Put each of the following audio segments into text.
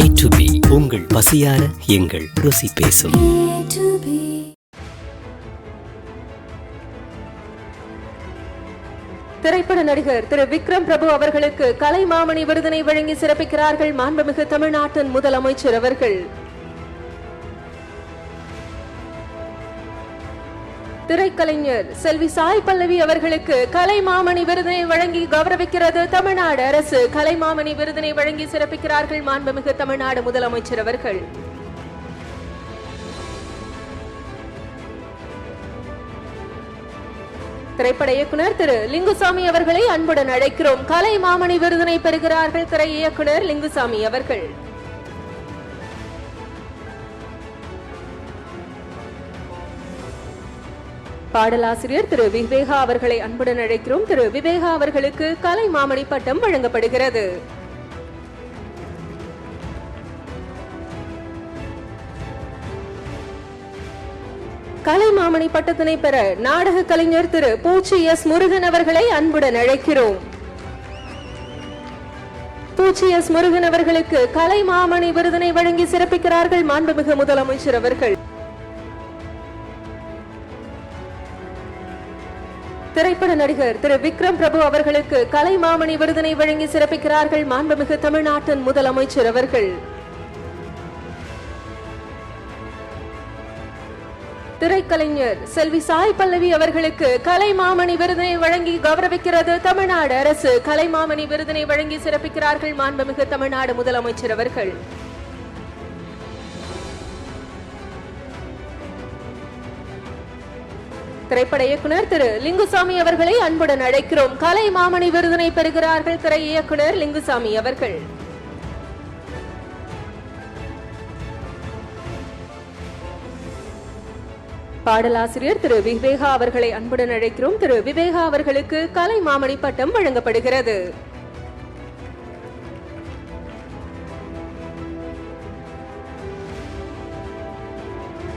A to B. உங்கள் பசியார எங்கள் ருசி பேசும். திரைப்பட நடிகர் திரு விக்ரம் பிரபு அவர்களுக்கு கலை மாமணி விருதினை வழங்கி சிறப்பிக்கிறார்கள் மாண்புமிகு தமிழ்நாட்டின் முதலமைச்சர் அவர்கள். திரைக்கலைஞர் செல்வி சாய் பல்லவி அவர்களுக்கு கலை மாமணி விருதினை வழங்கி கௌரவிக்கிறது தமிழ்நாடு அரசு. கலை மாமணி விருதினை வழங்கி சிறப்பிக்கிறார்கள் மாண்புமிகு தமிழ்நாடு முதலமைச்சர் அவர்கள். திரைப்பட இயக்குனர் திரு லிங்குசாமி அவர்களை அன்புடன் அழைக்கிறோம். கலை மாமணி விருதினை பெறுகிறார்கள் திரை இயக்குனர் லிங்குசாமி அவர்கள். பாடலாசிரியர் திரு விவேகா அவர்களை அன்புடன் அழைக்கிறோம். திரு விவேகா அவர்களுக்கு கலை மாமணி பட்டம் வழங்கப்படுகிறது. கலை மாமணி பட்டத்தினை பெற நாடக கலைஞர் திரு பூச்சி எஸ் முருகன் அவர்களை அன்புடன் அழைக்கிறோம். பூச்சி எஸ் முருகன் அவர்களுக்கு கலை மாமணி விருதினை வழங்கி சிறப்பிக்கிறார்கள் மாண்புமிகு முதலமைச்சர் அவர்கள். திரைப்பட நடிகர் திரு விக்ரம் பிரபு அவர்களுக்கு கலை மாமணி விருதினை வழங்கி சிறப்பிக்கிறார்கள் மாண்புமிகு தமிழ்நாட்டின் முதலமைச்சர் அவர்கள். திரைக்கலைஞர் செல்வி சாய் பல்லவி அவர்களுக்கு கலை மாமணி விருதினை வழங்கி கௌரவிக்கிறது தமிழ்நாடு அரசு. கலை மாமணி விருதினை வழங்கி சிறப்பிக்கிறார்கள் மாண்புமிகு தமிழ்நாடு முதலமைச்சர் அவர்கள். திரைப்பட இயக்குனர் திரு லிங்குசாமி அவர்களை அன்புடன் அழைக்கிறோம். கலை மாமணி விருதினை பெறுகிறார்கள் திரை இயக்குனர் லிங்குசாமி அவர்கள். பாடலாசிரியர் திரு விவேகா அவர்களை அன்புடன் அழைக்கிறோம். திரு விவேகா அவர்களுக்கு கலை மாமணி பட்டம் வழங்கப்படுகிறது.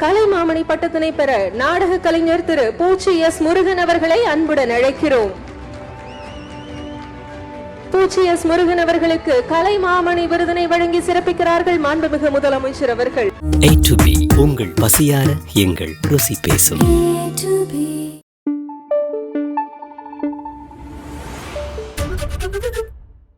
கலை மாமணி பட்டத்தினை பெற நாடக கலைஞர் திரு பூச்சி எஸ் முருகன் அவர்களை அன்புடன் அழைக்கிறோம். பூச்சி எஸ் முருகன் அவர்களுக்கு கலை மாமணி விருதினை வழங்கி சிறப்பிக்கிறார்கள் மாண்புமிகு முதலமைச்சர் அவர்கள். உங்கள் பசியார எங்கள் ருசி பேசும்.